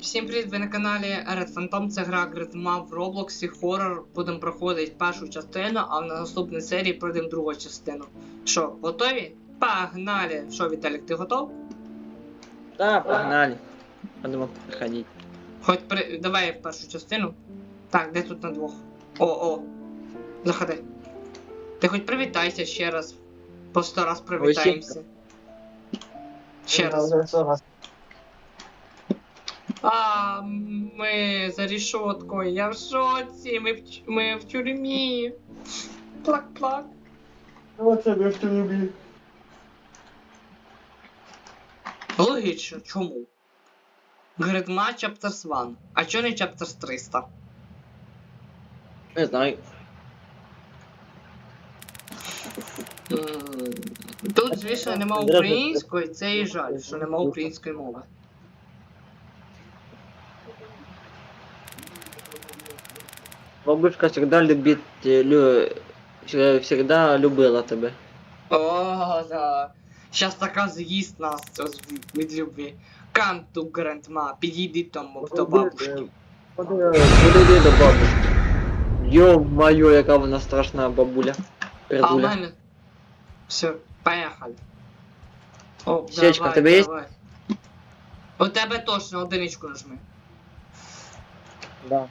Всім привіт, ви на каналі Red Phantom, це гра Гризма в Роблоксі, хоррор. Будемо проходити першу частину, а в наступній серії пройдемо другу частину. Що, готові? Погнали! Що, Віталік, ти готов? Да, погнали. Надо приходить. Хоч при... давай в першу частину. Так, де тут на двох? О, о. Заходи. Ти хоч привітайся ще раз. По сто раз привітаємося. Ще раз. А, ми за рішоткою, я в шоці, ми в, ми в тюрмі. Плак-плак. Вот тебе что люблю. Логічно, чому? Гридма Chapters 1. А чого не Chapters 300? Не знаю. М, Тут, звісно, нема української, це і жаль, що нема української мови. Бабушка всегда любит, э, лю... всегда- всегда любила тебе. О, да. Щас така з'їсть нас ось від любві. Come to grandma, підійди тому до бабушки. Подойди до бабушки. Ё-моё, яка вона страшна бабуля. А в Пердуля. мене. Все, поехали. О, Сечка, давай, тебе є? давай. У тебе точно одиничку нажми. Да.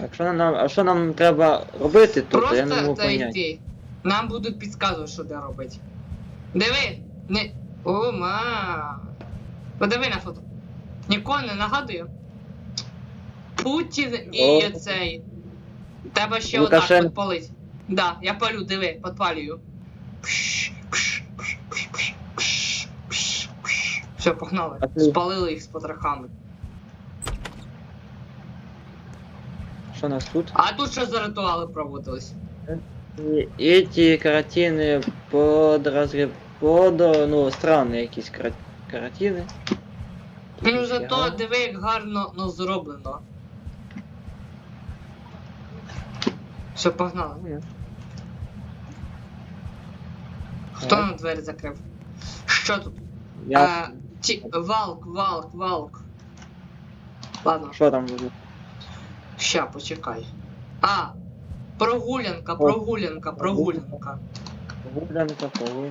Так, що нам, а що нам треба робити тут? я не Просто можу поняти. зайти. Нам будуть підказувати, що де робити. Диви! Не. О, ма. Подиви на фото. Нікого не нагадую. Путін і О. цей. Треба ще отак Лукашенко. підпалить. Да, я палю, диви, підпалюю. Пш, пш, пш, пш, пш, пш, пш, пш. Все, погнали. А ти- Спалили їх з потрохами. У нас тут? А тут що за ритуали проводились? І Эти картини под разрив... под, ну, странні якісь кара... картини. Ну зато диви, як гарно ну, зроблено. Все, погнали. Хто Так. нам двері закрив? Що тут? Я... А, ті... Валк, валк, валк. Ладно, Що там буде? Ща, почекай. А! Прогулянка, О. прогулянка, прогулянка. Гулянка, погуль.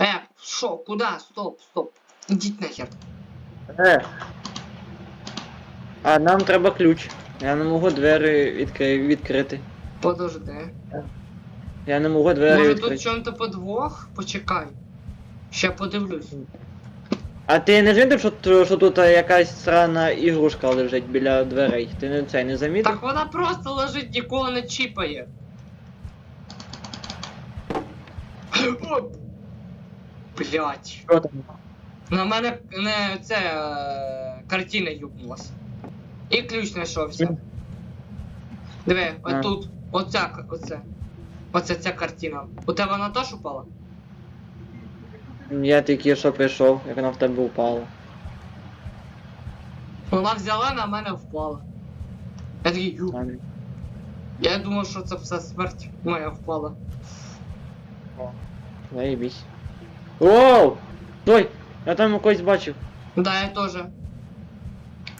Е, що, куди? Стоп, стоп. Ідіть нахер. Е. А нам треба ключ. Я не можу двері відкри... відкрити. Подожди. Я не можу двері Може відкрити. тут чому-то подвох? Почекай. Ще подивлюсь. А ти не замітив, що, що тут якась срана ігрушка лежить біля дверей? Ти не це не замітив? Так вона просто лежить, нікого не чіпає. Блять. Що там? На мене не це е, картина юбнулась. І ключ знайшовся. Диви, отут. Оця, оце. Оце ця картина. У тебе вона теж упала? Я тільки що прийшов, як вона в тебе упала. Вона взяла на мене впала. Я такий ю. Я думав, що це все смерть моя впала. Заебись. Оу! Стой! Я там когось бачив. Да, я теж.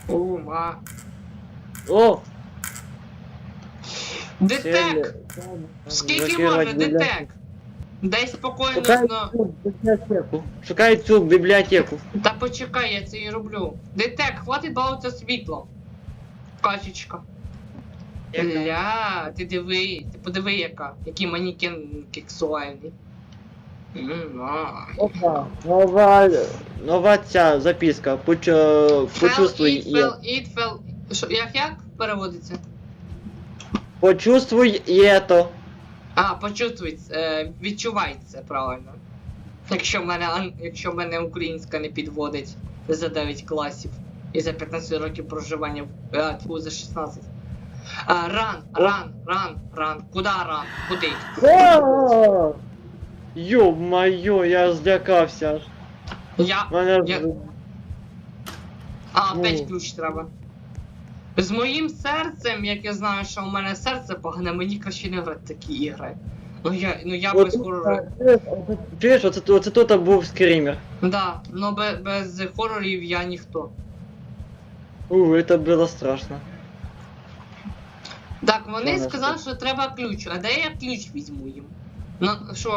О, ма. О! Детек! Скільки можна, детек? Дай спокійно Шукай цю бібліотеку. Шукай цю бібліотеку. Та почекай, я це і роблю. Детек, хватить балуватися світло. Качечка. Ля, ти диви, ти подиви яка. Який манікен кексуальний. М, а. Опа, нова, нова ця записка. Поч, почувствуй Fell, eat, є. fell, eat, fell. Що, як як переводиться? Почувствуй єто. А, почувствуй, е, відчувай це правильно. Якщо мене, якщо мене українська не підводить за 9 класів і за 15 років проживання в а, тьфу, за 16. А, ран, ран, ран, ран. Куда ран? Куди? Йо-моє, я злякався. Я. Мене Я- А, Ну. опять ключ треба. З моїм серцем, як я знаю, що у мене серце погане, мені краще не грати такі ігри. Ну я, ну я От, без хорору. Чуєш, оце, оце тут був скример. Да, но без, без хорорів я ніхто. У, це було страшно. Так, вони Що сказали, що треба ключ. А де я ключ візьму їм? Ну, що,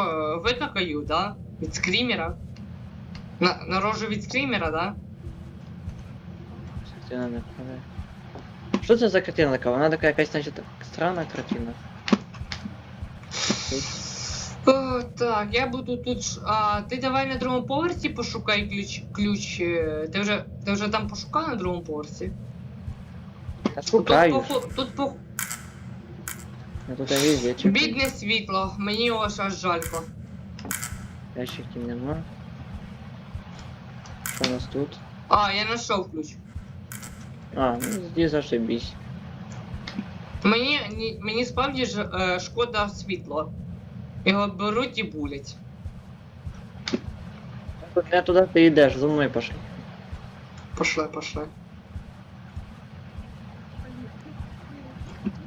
викакаю, да? Від скрімера? На, на рожу від скрімера, да? Картина не впливає. Що це за картина така? Вона така якась, значить, странна картина. О, так, я буду тут. А, ти давай на другому поверсі пошукай ключ. ключ. е, Ти вже, ти вже там пошукав на другому поверсі? Я шукаю. Тут, по, тут по, Я тут везде чекаю. бідне світло, мені його аж жалько. Ящиків нема. Що у нас тут? А, я знайшов ключ. А, ну здесь зашибись. Мені, ні- мені справді ж е, шкода світло. Його беруть і булять. Не туди ти йдеш, за мною пошли. Пошли, пошли.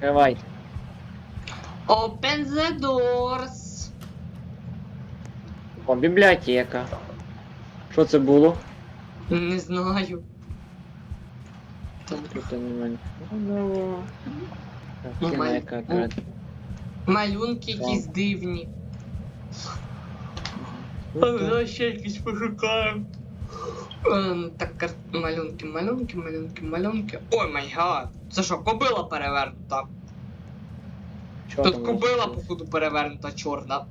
Давай. Open the doors. О, бібліотека. Що це було? Не знаю. Немає. Ну, Ну, Картина яка. Малюнки якісь дивні. А, ще якісь пошукаємо. Так, кар... малюнки, малюнки, малюнки, малюнки. Ой май гад. Це що, кобила перевернута? Що Тут кобила, походу, перевернута чорна.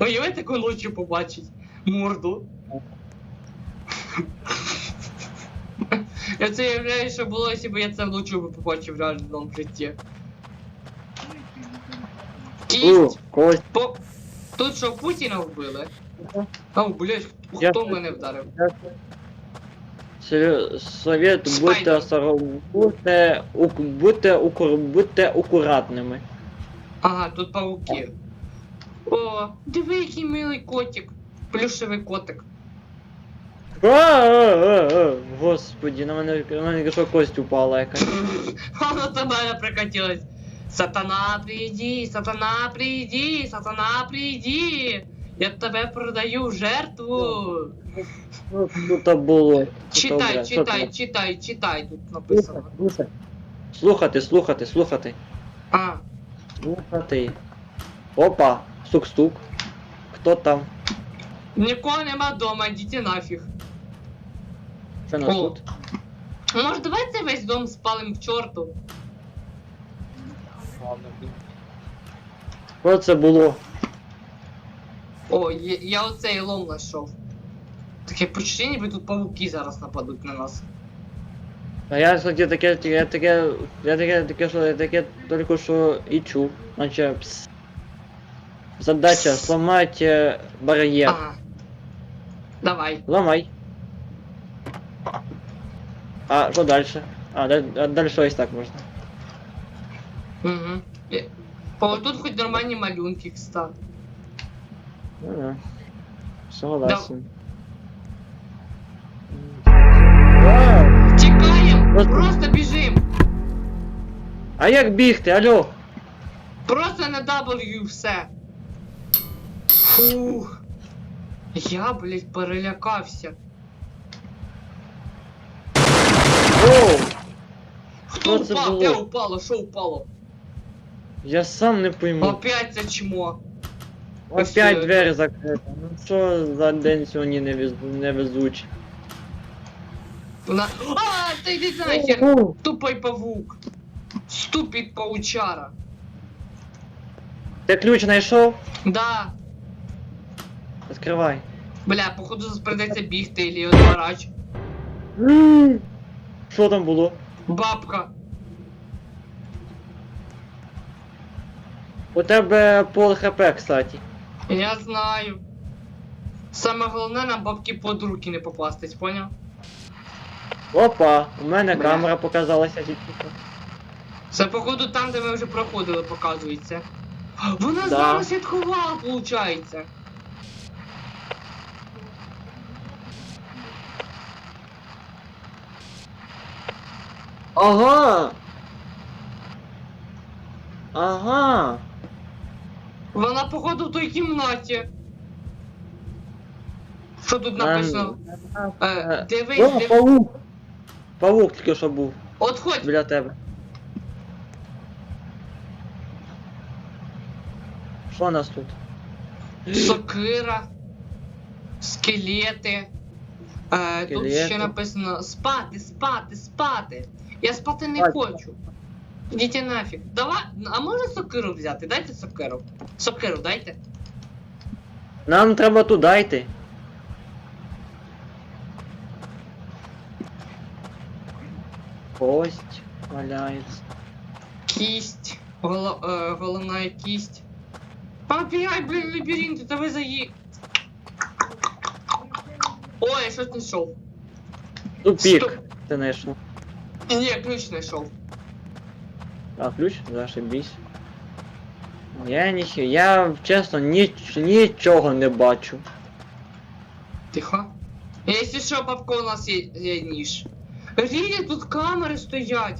Ну, я таку ночі побачить морду. Я це уявляю, що було, якщо б я це вночі би побачив в реальному житті. Кість! когось. По... Тут що, Путіна вбили? Ау, блядь, Я- хто мене вдарив? Сове- Совет, будьте Спайдер. осторожні, будьте, ук- будьте, укур, будьте акуратними. Ага, тут пауки. О, диви, який милий котик. Плюшевий котик. А, а, а, а, Господи, на мене, на мене що кость упала якась. Воно до мене прикатилось. Сатана, приди, сатана, приди, сатана, приди. Я тебе продаю в жертву. Ну, Тут було. Тут Читай, добре, що читай, там? читай, читай, тут написано. Слухати, слухати, слухати. А, Слухати. Опа, стук-стук. Хто там? нікого нема вдома, йдіть нафіг. Що нас О. тут? Може, давай цей весь дом спалим к чорту? Що це було? О, я, я оцей лом знайшов. Таке почуття, ніби тут павуки зараз нападуть на нас. А я кстати, таке, я таке, я таке, таке, що я таке тільки що і чув. Наче пс. Задача сломать е, бар'єр. Ага. Давай. Ламай. А що дальше? А, далі, а далі ось так можна. Угу. О, тут хоч нормальні малюнки, кстати. Ну да. Согласен. Тікаємо! Просто- Просто біжим! А як бігти, алло? Просто на W все. Фух. Я, блядь, перелякався. Що це упав? було? Де упало? Що упало? Я сам не пойму. Опять це чмо. ось, Опять е, двері закриті. Ну що за день сьогодні невез... невезучий. На... А, ти йди нахер! Тупой павук. Ступід паучара. Ти ключ знайшов? Да. Відкривай. Бля, походу придеться бігти или одворач. Що там було? Бабка. У тебе пол хп, кстати. Я знаю. Саме головне нам бабки под руки не попастись, поняв? Опа, у мене Бля. камера показалася тільки. Це походу там, де ми вже проходили, показується. Вона Да. зараз відховала, виходить. Ага! Ага! Вона, походу, в той кімнаті. Що тут написано? Е, Е, дивись, О, дивись. павук! Павук тільки що був От хоч. біля тебе. Що у нас тут? Сокира, скелети. Е, тут Скелети. ще написано спати, спати, спати. Я спати не Спати. хочу. Ідіть нафіг. Давай, а можна сокиру взяти? Дайте сокиру. Сокиру дайте. Нам треба туди йти. Кость валяється. Кість. Голо, е, головна кість. Побігай, блін, лабіринти, та ви заї. Ой, я щось знайшов. Тупік. Стоп. Ти знайшов. Ні, ключ знайшов. А, ключ? Зашибись. Я ніхі, я чесно ніч, нічого не бачу. Тихо. Якщо що, бабка, у нас є, є ніж. Рілі, тут камери стоять.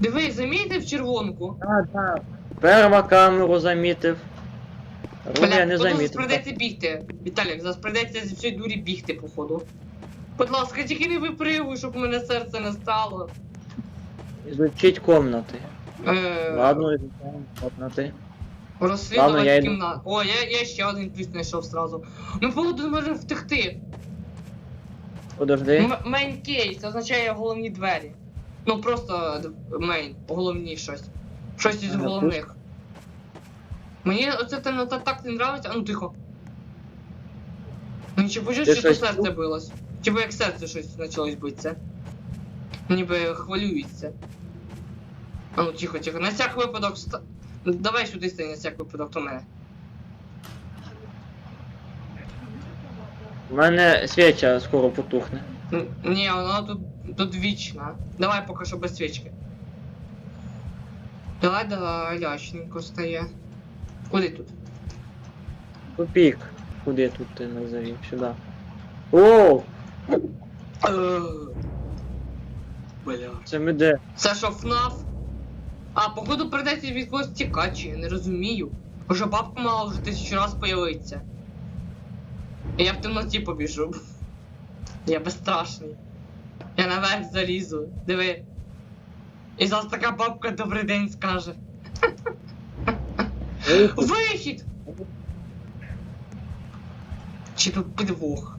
Диви, замітив червонку? Так, так. Перва камеру замітив. Я не тут зараз прийдеться бігти. Віталік, зараз прийдеться зі всієї дурі бігти, походу. Будь ласка, тільки не випригуй, щоб у мене серце не стало. Изучить комнати. Е, Ладно, изучаем комнати. Ладно, Розслідувати я йду. кімнату. О, я, я ще один ключ знайшов сразу. Ну, походу, можемо втекти. Подожди. М- Мейн кейс означає головні двері. Ну просто д- мейн, головні щось. Щось із Ага, головних. Мені оце темнота так не нравиться, а ну тихо. Ну чи почув, Ти що то щось серце чув? билось? Типу як серце щось почалось битися. Ніби хвилюється. А ну тихо, тихо. На всяк випадок ста... Давай сюди стань на всяк випадок до мене. У мене свіча скоро потухне. Н- Ні, вона тут, тут вічна. Давай поки що без свічки. Давай, давай, лячненько стає. Куди тут? Тупік. Куди тут ти назові? Сюди. О! Е, Бля. Це ми де? Це що ФНАФ? А, походу придеться від когось тікати, чи я не розумію. Бо що бабка мала вже тисячу раз появитися. Я в темноті побіжу. Я безстрашний. Я наверх залізу. Диви. І зараз така бабка добрий день скаже. Вихід! Чи тут підвох?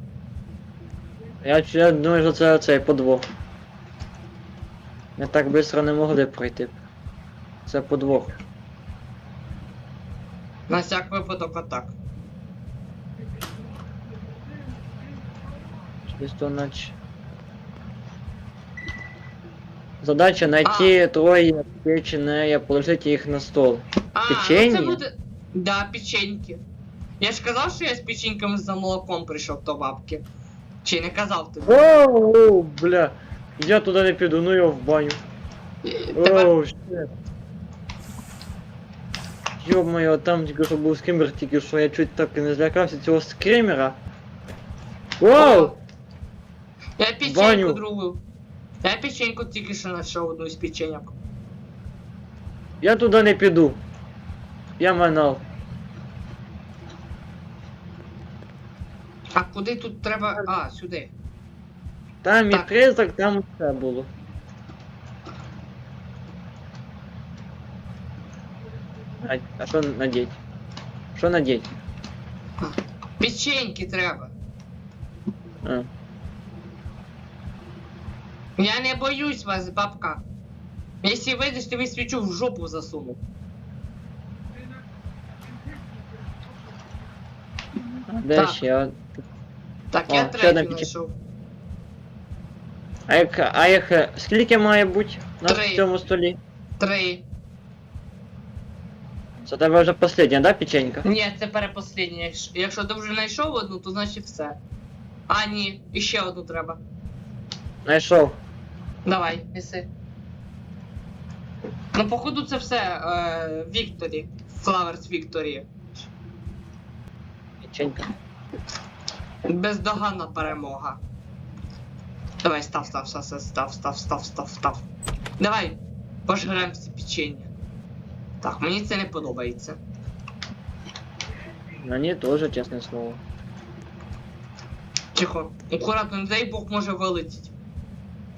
Я, я думаю, що це цей подвох. Ми так швидко не могли пройти. Це подвох. На всяк випадок атак. Десь то наче. Задача найти троє печене, положити їх на стол. А, Печенье? ну це буде. Да, печеньки. Я ж казав, що я з печеньками за молоком прийшов до бабки. Чи не казав тобі? Оу, бля. Я туди не піду, ну його в баню. І Тепер Оу, щет. Йо-моє, там тільки що був скример, тільки що я чуть так і не злякався цього скримера. Вау! я печеньку Баню. другу. Я печеньку тільки що знайшов одну із печеньок. Я туди не піду. Я манал. А куди тут треба. А, сюди. Там і Так. призрак, там все було. А, а що надіть? Що надіть? Печеньки треба. А. Я не боюсь вас, бабка. Якщо вийдеш, тобі свічу в жопу засуну. А де Так. ще? Так, О, я ще третю одна печень- знайшов. А як, а як, е, скільки має бути на Три. цьому столі? Три. Це тебе вже остання, да, печенька? Ні, це перепосліднє. Якщо- ти вже знайшов одну, то значить все. А, ні, іще одну треба. Знайшов. Давай, неси. Ну, походу, це все е, Вікторі. Флаверс Вікторі. Печенька. Бездоганна перемога. Давай, став, став, став, став, став, став, став, став. Давай, пожрем всі печення. Так, мені це не подобається. Мені теж, чесне слово. Тихо. Акуратно, не дай Бог може вилетіти.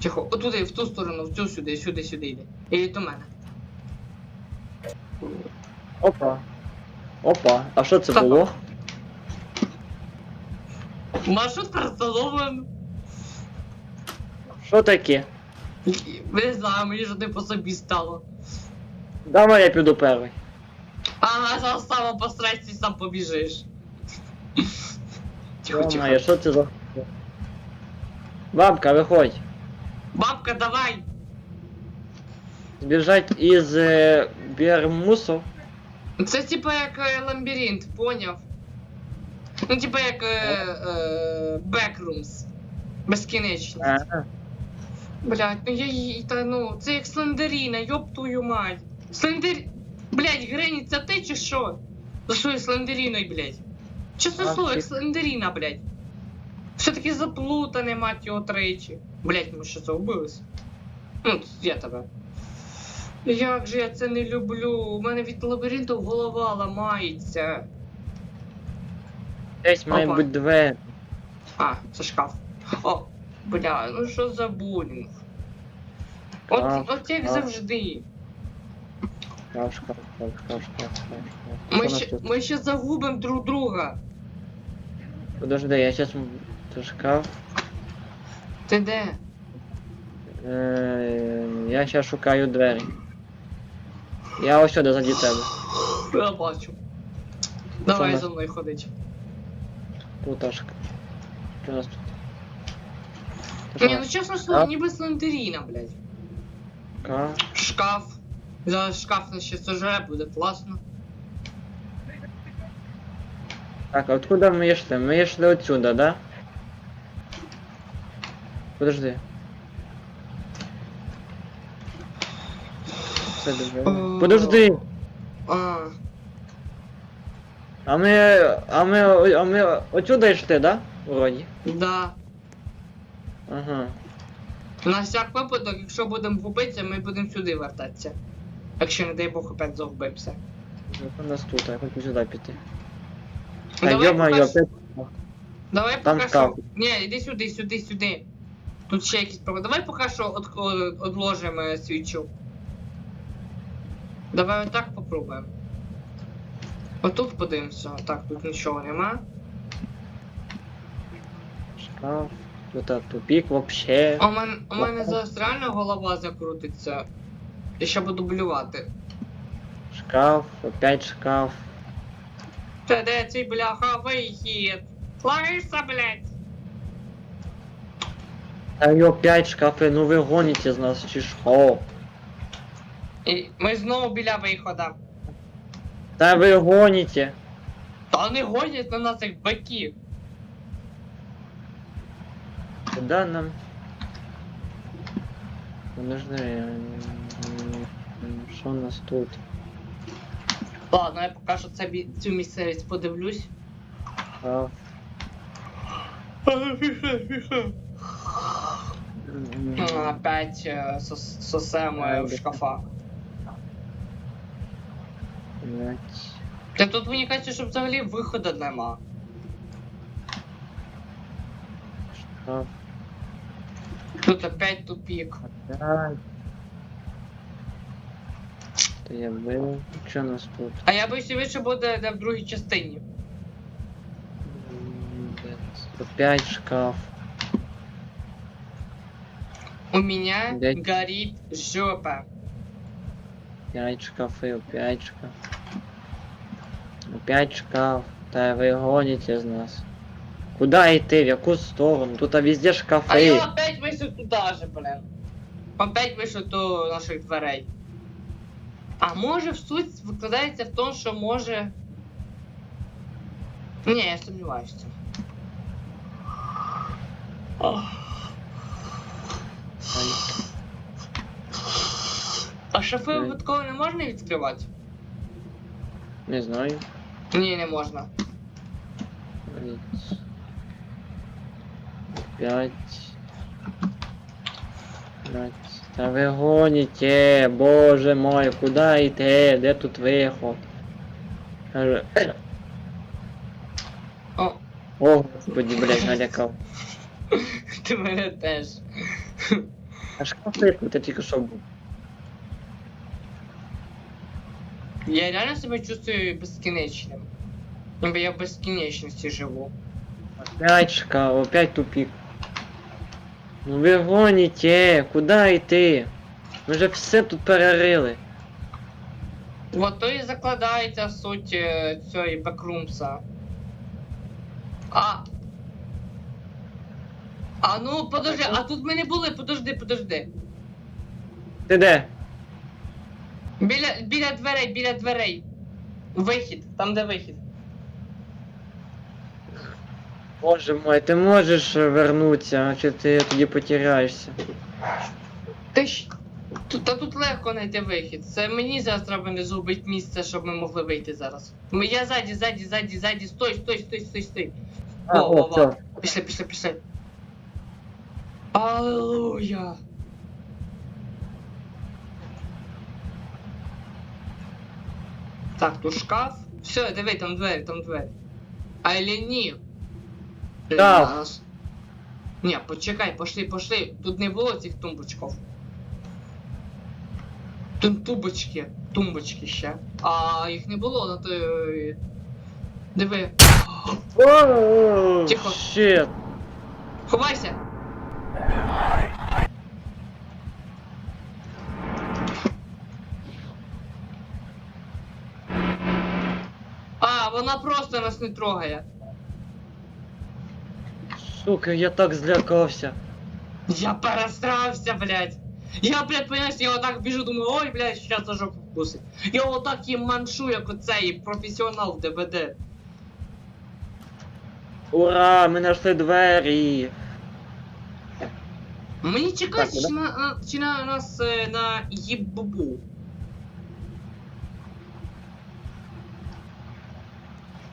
Тихо. Отуди, в ту сторону, в цю сюди, сюди, сюди йде. І до мене. Опа. Опа. А що це Опа. було? Маршрутка розталована. Що таке? Не знаю, мені ж не по собі стало. Давай я піду перший. Ага, зараз сам посрайся сам побіжиш. Тихо, тихо. Ё-моё, що це за... Бабка, виходь. Бабка, давай! Збіжать із е, Бермусу. Це типа як е, лабіринт, поняв? Ну, типа як е, е, Backrooms. Безкінечність. Ага. Блять, ну я її та ну, це як Слендеріна, йоп твою мать. Слендер... Блять, Грені, це ти чи що? За що я Слендеріною, блять? Чесне А, слово, як Слендеріна, блять. Все таки заплутане, мать його тричі. Блять, ми що це вбились? Ну, я тебе. Як же я це не люблю? У мене від лабіринту голова ламається. Десь має Опа. бути двері. А, це шкаф. О, бля, ну що за булінг? От, от як завжди. Шкаф, шкаф, шкаф, шкаф, шкаф. Ми ще, ми ще загубимо друг друга. Подожди, я сейчас... Це шкаф. Ти де? Е, я сейчас шукаю двері. Я ось сюди заді тебе. Я бачу. Давай за мною ходить. Тут аж. Що у нас тут? Ні, ну чесно слово, ніби слендеріна, блядь. Шкаф. Шкаф. Зараз шкаф нас ще сожре, буде класно. Так, а откуда мы шли? Мы шли отсюда, да? Подожди. Це двері. Подожди! А, А ми. А ми. А ми отсюда йшли, да? Вроді. да. Ага. На всяк випадок, якщо будемо губитися, ми будемо сюди вертатися. Якщо, не дай Бог, опять загубимося. У нас тут, я хочу сюди піти. А Давай йо-моє, поки опять. Давай Там поки шкаф. що. Ні, іди сюди, сюди, сюди. Тут ще якісь проблеми. Давай поки що от, одложимо е, свічу. Давай отак попробуємо. Отут подивимося. Так, тут нічого нема. Шкаф. Тут а, тупик вообще. А у мене, у мене зараз реально голова закрутиться. Я ще буду блювати. Шкаф, опять шкаф. Та де цей бляха вихід? Лариса, блядь! А й опять шкафи, ну ви гоніте з нас чи що? І ми знову біля виходу. Та ви гоніте. Та не гонять на нас як биків. Куда нам? Подожди. м, Що у нас тут? Ладно, я поки що це, цю місцевість подивлюсь. Ну, Опять е, сос- сосемо е, в шкафах. блядь. Та тут мені кажеться, що взагалі виходу нема. Шкаф. Тут опять тупік. Опять. Та я был. Що нас тут? А я боюся, що буде де в другій частині. Опять шкаф. У мене Блядь. горить жопа. Опять шкафы, опять шкаф. Опять шкаф. Та ви гоните з нас. Куда йти? В яку сторону? Тут а везде А шкафи. я опять вийшов туди же, блин. Опять вийшов до наших дверей. А може в суть викладається в тому, що може. Ні, я сумніваюся. в цьому. Ох. Ай, А шафи Ой. випадково не можна відкривати? Не знаю. Ні, не можна. Блядь. Опять. Та ви гоните, боже мой, куда йти? Де тут виход? Каже, О, господи, блядь, налякав. Ти мене теж. А шкаф ти тільки що був. Я реально себе чувствую безкінечним. Ніби я в безкінечності живу. Опять шкаф, опять тупик. Ну ви гоніте, куди йти? Ми вже все тут перерили. От то і закладається суть е, цієї бекрумса. А. А ну подожди, а тут ми не були, подожди, подожди. Ти де? Біля, біля дверей, біля дверей. Вихід, там де вихід. Боже мой, ти можеш вернутися, а чи ти тоді потеряєшся? Ти ж. Тут, та тут легко знайти вихід. Це мені зараз треба не зробити місце, щоб ми могли вийти зараз. Ми- Я ззаді, ззаді, ззаді, ззаді, стой, стой, стой, стой, стой. А, Во, во, о, во. все. Пішли, пішли, пішли. Аллилуйя. Так, тут шкаф. Все, диви, там двері, там двері. А или ні? Так. Зараз. Ні, почекай, пошли, пошли. Тут не було цих тумбочків. Тут тумбочки, тумбочки ще. А їх не було, на то. е, Диви. Тихо. Щет. Ховайся! А, вона просто нас не трогає. Сука, я так злякався. Я перестрався, блядь. Я, блядь, понимаешь, я отак біжу, думаю, ой, блядь, сейчас за жопу вкусить. Я отак їм маншу, як оцей професіонал ДБД. Ура, ми знайшли двері. Мені чекати, Так, чи на, на, чи на нас е, на їббу.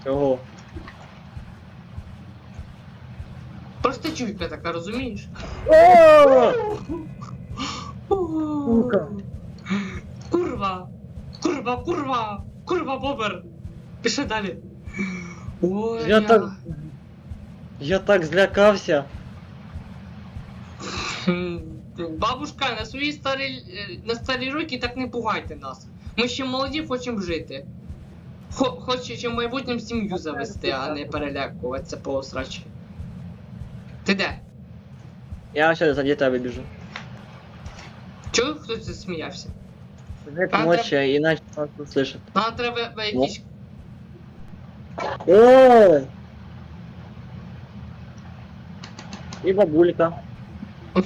Чого? Просто чуйка така, розумієш? Курва! Курва, курва! Курва, бобер! Пиши далі. Ой, Я так. Я так злякався. Бабушка, на свої старі, е, на старі роки так не пугайте нас. Ми ще молоді хочемо жити. Хо, хочемо в майбутньому сім'ю завести, а не перелякуватися по срачі. Ти де? Я ще за тебе біжу. Чого хтось засміявся? Не А, моча, іначе нас не слышать. Нам треба якісь. О! І бабулька.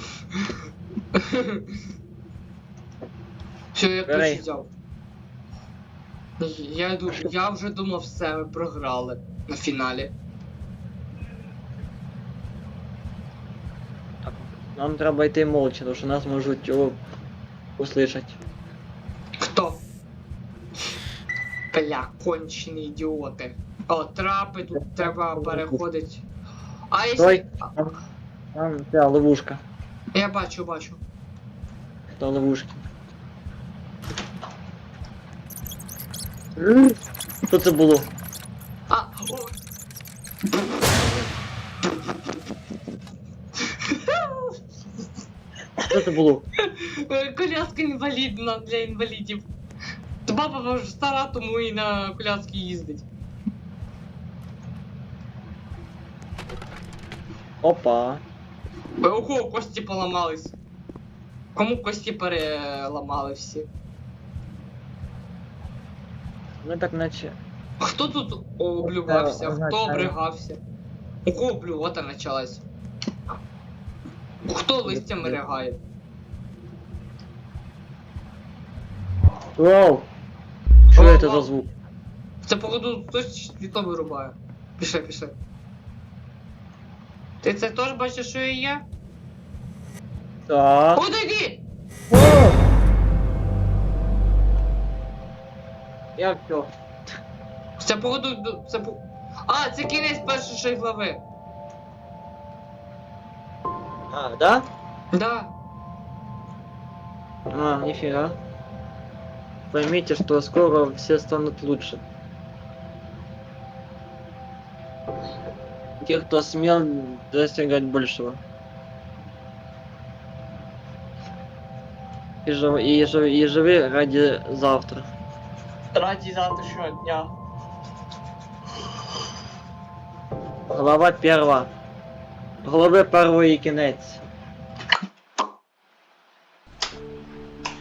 Що я Бери. ключ взяв? Я, ду- я вже думав, все, ми програли на фіналі. Нам треба йти молча, тому що нас можуть о, услышать. Хто? Бля, кончені ідіоти. О, трапи, тут треба переходити. А якщо... Стой. Там ця ловушка. Я бачу, бачу. До ловушки. Що це було? А, о. Це було? Коляска інвалідна для інвалідів. Баба вже стара, тому і на коляски їздить. Опа. У кого кості поламались? Кому кості переламали всі? Ми так наче. Хто тут облювався? Хто обригався? У кого блювота почалась? Хто листями ригає? Вау! Що це за звук? Це походу хтось світло вирубає. Пішли, пішли. Ти це теж бачиш, що і я? Так. Куди йди? О! Я все. Це походу. Це по... А, це кінець першої глави. А, да? Да. А, нифига. Поймите, что скоро все станут лучше. тех, кто смел достигать большего. И, жив, и, жив, и живи ради завтра. Раді завтрашнього дня. Глава перша. Голови першої кінець.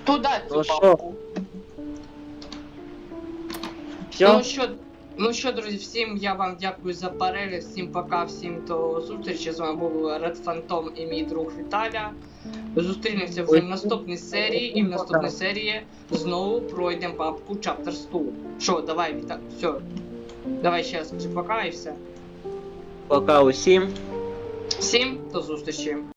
Туда цю Ну що? папку. Все? Ну що, ну що, друзі, всім я вам дякую за перегляд, всім пока, всім до зустрічі. З вами був Red Phantom і мій друг Віталя. Зустрінемося вже в наступній серії, і в наступній серії знову пройдемо папку Chapter 2. Що, давай, Віта, все. Давай ще раз пока і все. Пока усім. Всім до зустрічі.